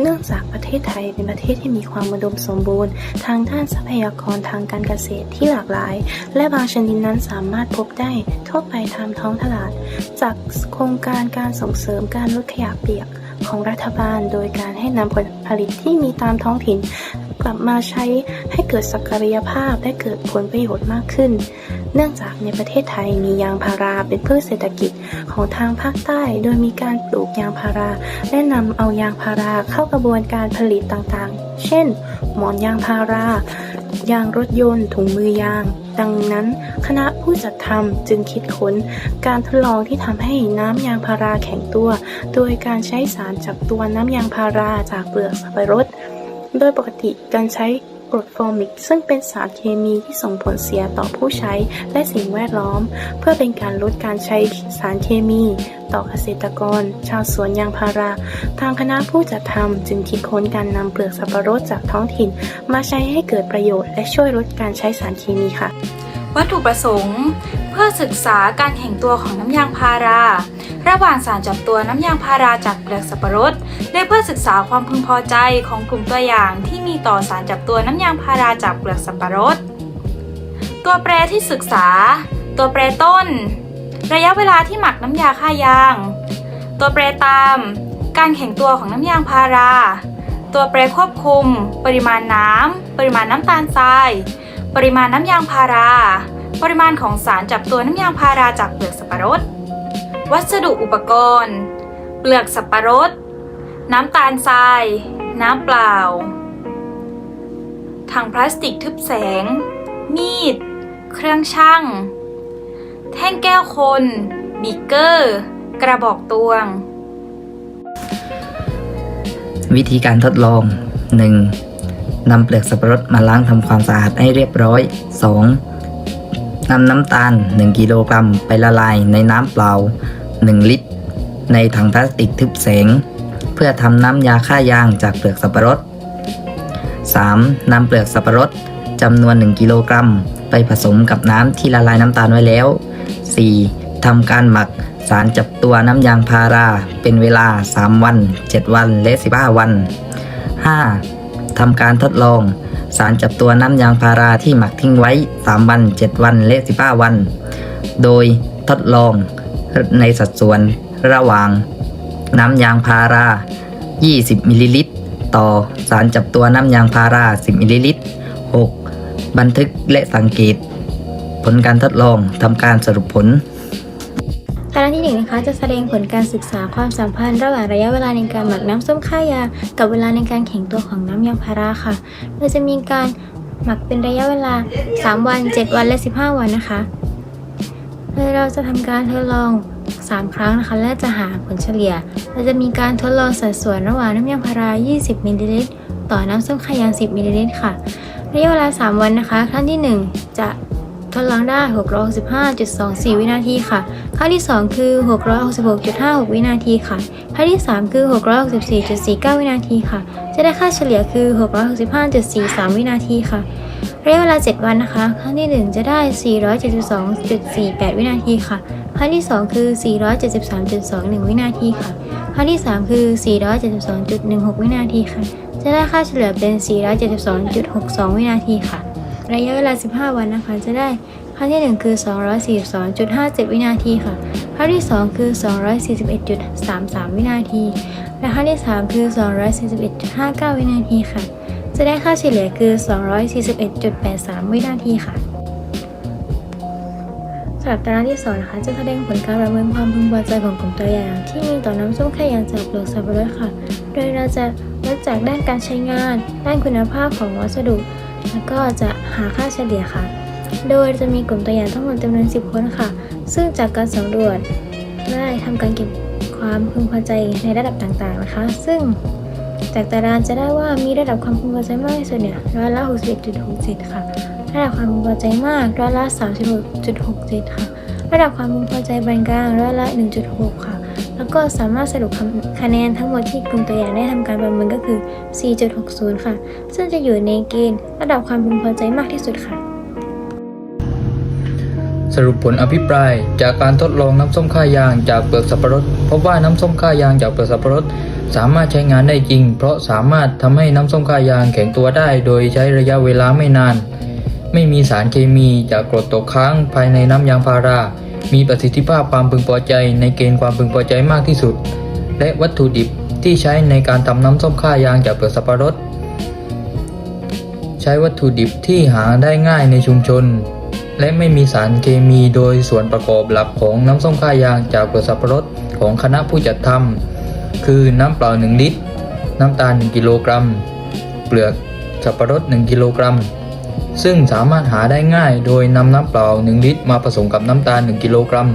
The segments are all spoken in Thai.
เนื่องจากประเทศไทยเป็นประเทศที่มีความอุดมสมบูรณ์ ทางด้านทรัพยากรทางการเกษตรที่หลากหลาย และบางชนิดนั้นสามารถพบได้ทั่วไปตามท้องตลาด จากโครงการการส่งเสริมการลดขยะเปียกของรัฐบาลโดยการให้นำผลผลิตที่มีตามท้องถิ่น กลับมาใช้ให้เกิดศักยภาพและเกิดผลประโยชน์มากขึ้น เนื่องจากในประเทศไทยมียางพาราเป็นพืชเศรษฐกิจของทางภาคใต้ โดยมีการปลูกยางพาราและนำเอายางพาราเข้ากระบวนการผลิตต่างๆ เช่น หมอนยางพารายางรถยนต์ ถุงมือยาง ดังนั้นคณะผู้จัดทำจึงคิดค้น การทดลองที่ทำให้น้ำยางพาราแข็งตัว โดยการใช้สารจับตัวน้ำยางพาราจากเปลือกสับปะรด โดยปกติการใช้กรดฟอร์มิก ซึ่งเป็นสารเคมีที่ส่งผลเสียต่อผู้ใช้และสิ่งแวดล้อม เพื่อเป็นการลดการใช้สารเคมี ต่อเกษตรกร ชาวสวนยางพารา ทางคณะผู้จัดทำจึงคิดค้นการนำเปลือกสับปะรดจากท้องถิ่น มาใช้ให้เกิดประโยชน์และช่วยลดการใช้สารเคมีค่ะ วัตถุประสงค์ เพื่อศึกษาการแข็งตัวของน้ำยางพารา ระหว่างสารจับตัวน้ำยางพาราจากเปลือกสับปะรด และเพื่อศึกษาความพึงพอใจของกลุ่มตัวอย่างที่มีต่อสารจับตัวน้ำยางพาราจากเปลือกสับปะรด ตัวแปรที่ศึกษา ตัวแปรต้น ระยะเวลาที่หมักน้ำยาฆ่ายาง ตัวแปรตาม การแข็งตัวของน้ำยางพารา ตัวแปรควบคุม ปริมาณน้ำปริมาณน้ำตาลทราย ปริมาณน้ำยางพารา ปริมาณของสารจับตัวน้ำยางพาราจากเปลือกสับปะรด วัสดุอุปกรณ์ เปลือกสับปะรด น้ำตาลทราย น้ำเปล่า ถังพลาสติกทึบแสง มีด เครื่องช่าง แท่งแก้วคน บีเกอร์ กระบอกตวง วิธีการทดลอง 1. นำเปลือกสับปะรดมาล้างทำความสะอาดให้เรียบร้อย 2. นำน้ำตาล 1 กิโลกรัมไปละลายในน้ำเปล่า 1 ลิตร ในถังพลาสติกทึบแสง เพื่อทำน้ำยาฆ่ายางจากเปลือกสับปะรด 3. นำเปลือกสับปะรดจำนวน 1 กิโลกรัม ไปผสมกับน้ำที่ละลายน้ำตาลไว้แล้ว 4. ทำการหมักสารจับตัวน้ำยางพาราเป็นเวลา 3 วัน 7 วัน และ 15 วัน 5. ทำการทดลอง สารจับตัวน้ำยางพาราที่หมักทิ้งไว้ 3 วัน 7 วัน และ 15 วัน โดยทดลองในสัดส่วนระหว่าง น้ำยางพารา 20 มิลลิลิตร ต่อสารจับตัวน้ำยางพารา 10 มิลลิลิตร 6. บันทึกและสังเกต ผลการทดลองทำการสรุปผล ตารที่หนึ่งนะคะจะแสดงผลการศึกษาความสัมพันธ์ระหว่างระยะเวลาในการหมักน้ำส้มค่ายา กับเวลาในการแข็งตัวของน้ำยางพาราค่ะโดยจะมีการหมักเป็นระยะเวลา 3 วัน 7 วันและ 15 วันนะคะโดยเราจะทำการทดลอง 3 ครั้งนะคะ และจะหาผลเฉลี่ยเราจะมีการทดลองสัดส่วนระหว่างน้ำยางพารา 20มิลลิลิตรต่อน้ำส้มค่ายาง 10มิลลิลิตรค่ะ ระยะเวลา 3 วันนะคะ ครั้งที่ 1 จะ ทดลองได้ 665.24 วินาทีค่ะครั้งที่ 2 คือ 666.56 วินาทีค่ะครั้งที่ 3 คือ 664.49 วินาทีค่ะ จะได้ค่าเฉลี่ยคือ 665.43 วินาทีค่ะระยะเวลา 7 วันนะคะ ครั้งที่ 1 จะได้ 472.48 วินาทีค่ะ ครั้งที่ 2 คือ 473.21 วินาทีค่ะ ครั้งที่ 3 คือ 472.16 วินาทีค่ะ จะได้ค่าเฉลี่ยเป็น 472.62 วินาทีค่ะ ระยะเวลา 15 วันนะคะ จะได้ครั้งที่ 1 คือ 242.57 วินาทีค่ะครั้งที่ 2 คือ 241.33 วินาที และครั้งที่ 3 คือ 241.59 วินาทีค่ะ จะได้ค่าเฉลี่ยคือ 241.83 วินาทีค่ะสำหรับตารางที่2นะคะ จะแสดงผลการประเมินความพึงพอใจของกลุ่มตัวอย่าง ที่มีต่อน้ำส้มแค่ยางจากเปลือกสับปะรดค่ะ โดยเราจะวัดจากด้านการใช้งาน ด้านคุณภาพของวัสดุ แล้วก็จะหาค่าเฉลี่ยค่ะ โดยจะมีกลุ่มตัวอย่างทั้งหมดจำนวน 10 คนค่ะ ซึ่งจากการสำรวจได้ทำการเก็บความพึงพอใจในระดับต่างๆนะคะ ซึ่งจากตารางจะได้ว่ามีระดับความพึงพอใจมากที่สุดเนี่ยร้อยละ61.67 ค่ะ ระดับความพึงพอใจมากร้อยละ36.67 ค่ะ ระดับความพึงพอใจปานกลางร้อยละ 1.6 ค่ะ แล้วก็สามารถสรุปคะแนนทั้งหมดที่กลุ่มตัวอย่างได้ทำการประเมินก็คือ 4.60 ค่ะ ซึ่งจะอยู่ในเกณฑ์ระดับความพึงพอใจมากที่สุดค่ะสรุปผลอภิปราย จากการทดลองน้ำส้มค่ายางจากเปลือกสับปะรดพบว่าน้ำส้มค่ายางจากเปลือกสับปะรดสามารถใช้งานได้จริง เพราะสามารถทำให้น้ำส้มค่ายางแข็งตัวได้ โดยใช้ระยะเวลาไม่นาน ไม่มีสารเคมีจากกรดตกค้างภายในน้ำยางพารา มีประสิทธิภาพความพึงพอใจในเกณฑ์ความพึงพอใจมากที่สุด และวัตถุดิบที่ใช้ในการทำน้ำส้มค่ายางจากเปลือกสับปะรด ใช้วัตถุดิบที่หาได้ง่ายในชุมชน และไม่มีสารเคมีโดยส่วนประกอบหลักของน้ำส้มค่ายางจากเปลือกสับปะรดของคณะผู้จัดทำคือน้ำเปล่า 1 ลิตร น้ำตาล 1 กิโลกรัม เปลือกสับปะรด 1 กิโลกรัม ซึ่งสามารถหาได้ง่ายโดยนำน้ำเปล่า 1 ลิตร มาผสมกับน้ำตาล 1 กิโลกรัม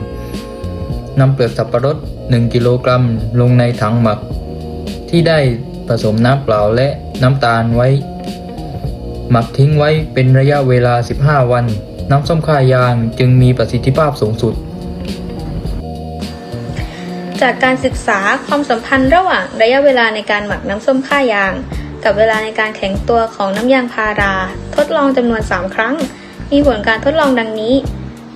นำเปลือกสับปะรด 1 กิโลกรัม ลงในถังหมัก ที่ได้ผสมน้ำเปล่าและน้ำตาลไว้ หมักทิ้งไว้เป็นระยะเวลา 15 วัน น้ำส้มค่ายางจึงมีประสิทธิภาพสูงสุด จากการศึกษาความสัมพันธ์ระหว่างระยะเวลาในการหมักน้ำส้มค่ายาง กับเวลาในการแข็งตัวของน้ำยางพารา ทดลองจำนวน 3 ครั้ง มีผลการทดลองดังนี้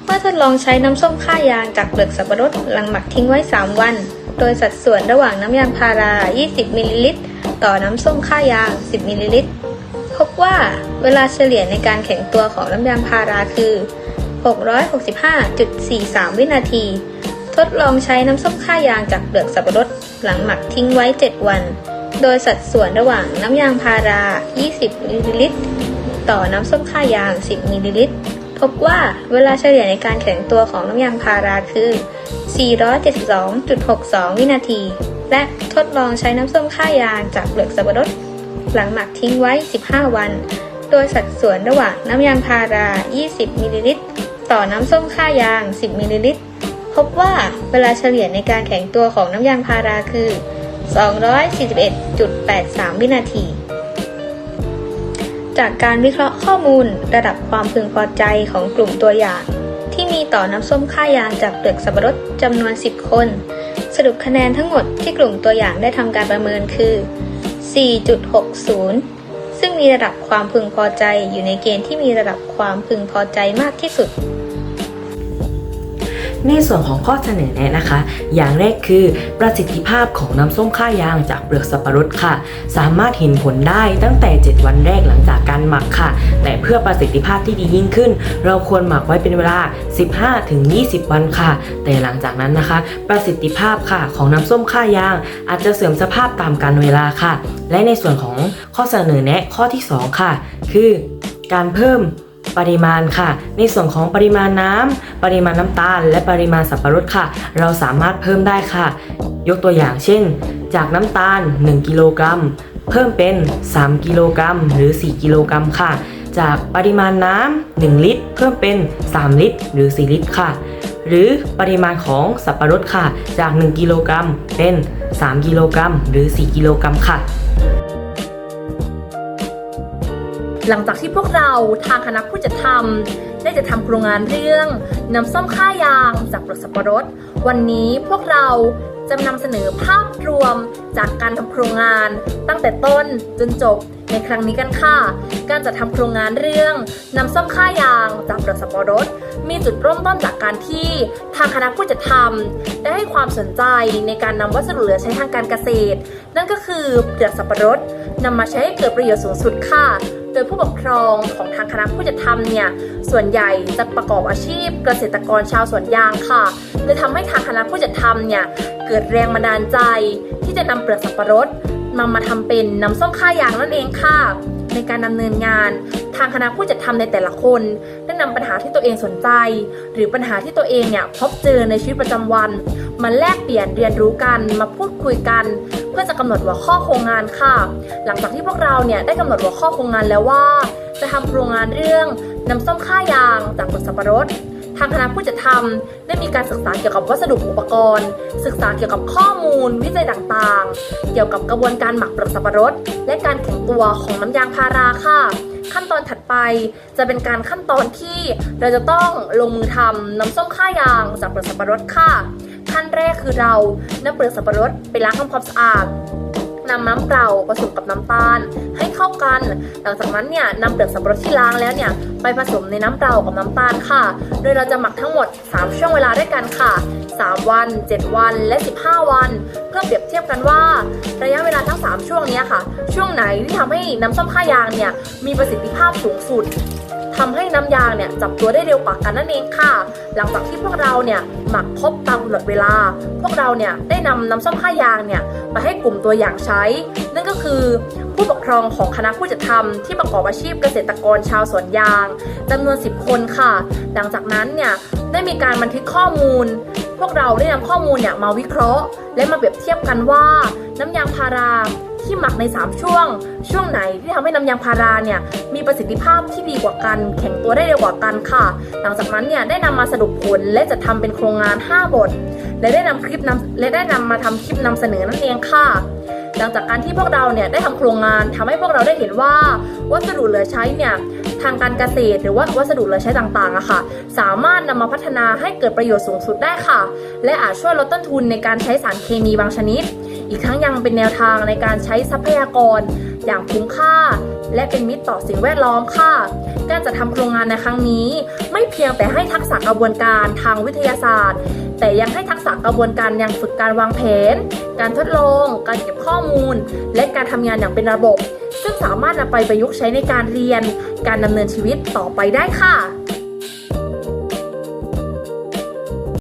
เมื่อทดลองใช้น้ำส้มค่ายางจากเปลือกสับปะรดหลังหมักทิ้งไว้ 3 วัน โดยสัดส่วนระหว่างน้ำยางพารา 20 มิลลิลิตร ต่อน้ำส้มค่ายาง 10 มิลลิลิตร พบว่าเวลาเฉลี่ยในการแข็งตัวของน้ำยางพาราคือ 665.43 วินาที ทดลองใช้น้ำส้มค่ายางจากเปลือกสับปะรดหลังหมักทิ้งไว้ 7 วัน โดยสัดส่วนระหว่างน้ำยางพารา 20 มิลลิลิตร ต่อน้ำส้มค่ายาง 10 มิลลิลิตร พบว่าเวลาเฉลี่ยในการแข็งตัวของน้ำยางพาราคือ 472.62 วินาที และทดลองใช้น้ำส้มค่ายางจากเปลือกสับปะรด หลังหมักทิ้งไว้ 15 วัน โดยสัดส่วนระหว่างน้ำยางพารา 20 มิลลิลิตร ต่อน้ำส้มค่ายาง 10 มิลลิลิตร พบว่าเวลาเฉลี่ยในการแข็งตัวของน้ำยางพาราคือ 241.83 วินาที จากการวิเคราะห์ข้อมูลระดับความพึงพอใจของกลุ่มตัวอย่าง ที่มีต่อน้ำส้มค่ายางจากเปลือกสับปะรดจำนวน 10 คน สรุปคะแนนทั้งหมดที่กลุ่มตัวอย่างได้ทำการประเมินคือ 4.60 ซึ่งมีระดับความพึงพอใจอยู่ในเกณฑ์ที่มีระดับความพึงพอใจมากที่สุด ในส่วนของข้อเสนอแนะนะคะ อย่างแรกคือประสิทธิภาพของน้ำส้มค่ายางจากเปลือกสับปะรดค่ะ สามารถเห็นผลได้ตั้งแต่ 7 วันแรกหลังจากการหมักค่ะ แต่เพื่อประสิทธิภาพที่ดียิ่งขึ้น เราควรหมักไว้เป็นเวลา 15-20 วันค่ะ แต่หลังจากนั้นนะคะ ประสิทธิภาพค่ะของน้ำส้มค่ายาง อาจจะเสื่อมสภาพตามกาลเวลาค่ะ และในส่วนของข้อเสนอแนะข้อที่ 2 ค่ะ คือการเพิ่ม ปริมาณค่ะ ในส่วนของปริมาณน้ำปริมาณน้ำตาล และปริมาณสับปะรดค่ะ เราสามารถเพิ่มได้ค่ะ ยกตัวอย่างเช่น จากน้ำตาล 1 กิโลกรัม เพิ่มเป็น 3 กิโลกรัม หรือ 4 กิโลกรัมค่ะ จากปริมาณน้ำ1ลิตร เพิ่มเป็น 3 ลิตร หรือ 4 ลิตรค่ะ หรือปริมาณของสับปะรดค่ะ จาก 1 กิโลกรัมเป็น 3 กิโลกรัม หรือ 4 กิโลกรัมค่ะ หลังจากที่พวกเราทางคณะผู้จัดทำได้จะทำโครงงานเรื่องน้ำส้มค่ายางจากเปลือกสับปะรด วันนี้พวกเราจะนำเสนอภาพรวมจากการทำโครงงาน ตั้งแต่ต้นจนจบในครั้งนี้กันค่ะ การจัดทำโครงงานเรื่องน้ำส้มค่ายางจากเปลือกสับปะรด มีจุดเริ่มต้นจากการที่ทางคณะผู้จัดทำได้ให้ความสนใจในการนำวัสดุเหลือใช้ทางการเกษตร นั่นก็คือเปลือกสับปะรดนำมาใช้ให้เกิดประโยชน์สูงสุดค่ะ โดยผู้ปกครองของทางคณะผู้จัดทำเนี่ยส่วนใหญ่จะประกอบอาชีพเกษตรกรชาวสวนยางค่ะเลยทำให้ทางคณะผู้จัดทำเนี่ยเกิดแรงบันดาลใจ ที่จะนำเปลือกสับปะรดนำมาทำเป็นน้ำส้มค่ายางนั่นเองค่ะ ในการดำเนินงาน ทางคณะผู้จัดทำในแต่ละคน ได้นำปัญหาที่ตัวเองสนใจ หรือปัญหาที่ตัวเองเนี่ยพบเจอในชีวิตประจำวันมาแลกเปลี่ยนเรียนรู้กันมาพูดคุยกัน เพื่อจะกำหนดหัวข้อโครงงานค่ะ หลังจากที่พวกเราเนี่ยได้กำหนดหัวข้อโครงงานแล้วว่า จะทำโครงงานเรื่องน้ำส้มค่ายางจากผลสับปะรด ทางคณะผู้จัดทำได้มีการศึกษาเกี่ยวกับวัสดุอุปกรณ์ ศึกษาเกี่ยวกับข้อมูล วิจัยต่างๆ เกี่ยวกับกระบวนการหมักเปลือกสับปะรด และการแข็งตัวของน้ำยางพาราค่ะ ขั้นตอนถัดไปจะเป็นการขั้นตอนที่เราจะต้องลงมือทำน้ำส้มค่ายางจากเปลือกสับปะรดค่ะ ขั้นแรกคือเรานำเปลือกสับปะรดไปล้างทำความสะอาด นำน้ำเปล่าผสมกับน้ำตาลให้เข้ากัน หลังจากนั้นเนี่ยนำเปลือกสับปะรดที่ล้างแล้วเนี่ยไปผสมในน้ำเปล่ากับน้ำตาลค่ะ โดยเราจะหมักทั้งหมด 3 ช่วงเวลาด้วยกันค่ะ 3 วัน 7 วัน และ 15 วัน เพื่อเปรียบเทียบกันว่า ระยะเวลาทั้ง 3 ช่วงนี้ค่ะ ช่วงไหนที่ทำให้น้ำส้มข้ายางเนี่ยมีประสิทธิภาพสูงสุด ทำให้น้ำยางเนี่ยจับตัวได้เร็วกว่ากันนั่นเองค่ะ หลังจากที่พวกเราเนี่ยหมักครบตามกำหนดเวลา พวกเราเนี่ยได้นำน้ำส้มข้ายางเนี่ยไปให้กลุ่มตัวอย่างใช้ นั่นก็คือผู้ปกครองของคณะผู้จัดทำที่ประกอบอาชีพเกษตรกรชาวสวนยางจำนวน 10 คนค่ะ หลังจากนั้นเนี่ยได้มีการบันทึกข้อมูล พวกเราได้นำข้อมูลเนี่ยมาวิเคราะห์ และมาเปรียบเทียบกันว่า น้ำยางพารา ที่หมักใน 3 ช่วง ช่วงไหนที่ทำให้น้ำยางพาราเนี่ยมีประสิทธิภาพที่ดีกว่ากัน แข็งตัวได้เร็วกว่ากันค่ะ หลังจากนั้นเนี่ยได้นำมาสรุปผลและจะทำเป็นโครงงาน 5 บท และได้นำคลิปนำและได้นำมาทำคลิปนำเสนอนั่นเองค่ะ หลังจากการที่พวกเราเนี่ยได้ทำโครงงานทำให้พวกเราได้เห็นว่าวัสดุเหลือใช้เนี่ยทางการเกษตรหรือว่าวัสดุเหลือใช้ต่างๆอะค่ะ สามารถนำมาพัฒนาให้เกิดประโยชน์สูงสุดได้ค่ะ และอาจช่วยลดต้นทุนในการใช้สารเคมีบางชนิด อีกทั้งยังเป็นแนวทางในการใช้ทรัพยากร อย่างคุ้มค่า และเป็นมิตรต่อสิ่งแวดล้อมค่ะ การจัดทำโครงงานในครั้งนี้ ไม่เพียงแต่ให้ทักษะกระบวนการทางวิทยาศาสตร์ แต่ยังให้ทักษะกระบวนการยังฝึกการวางแผน การทดลอง การเก็บข้อมูล และการทำงานอย่างเป็นระบบ ซึ่งสามารถนำไปประยุกต์ใช้ในการเรียน การดำเนินชีวิตต่อไปได้ค่ะ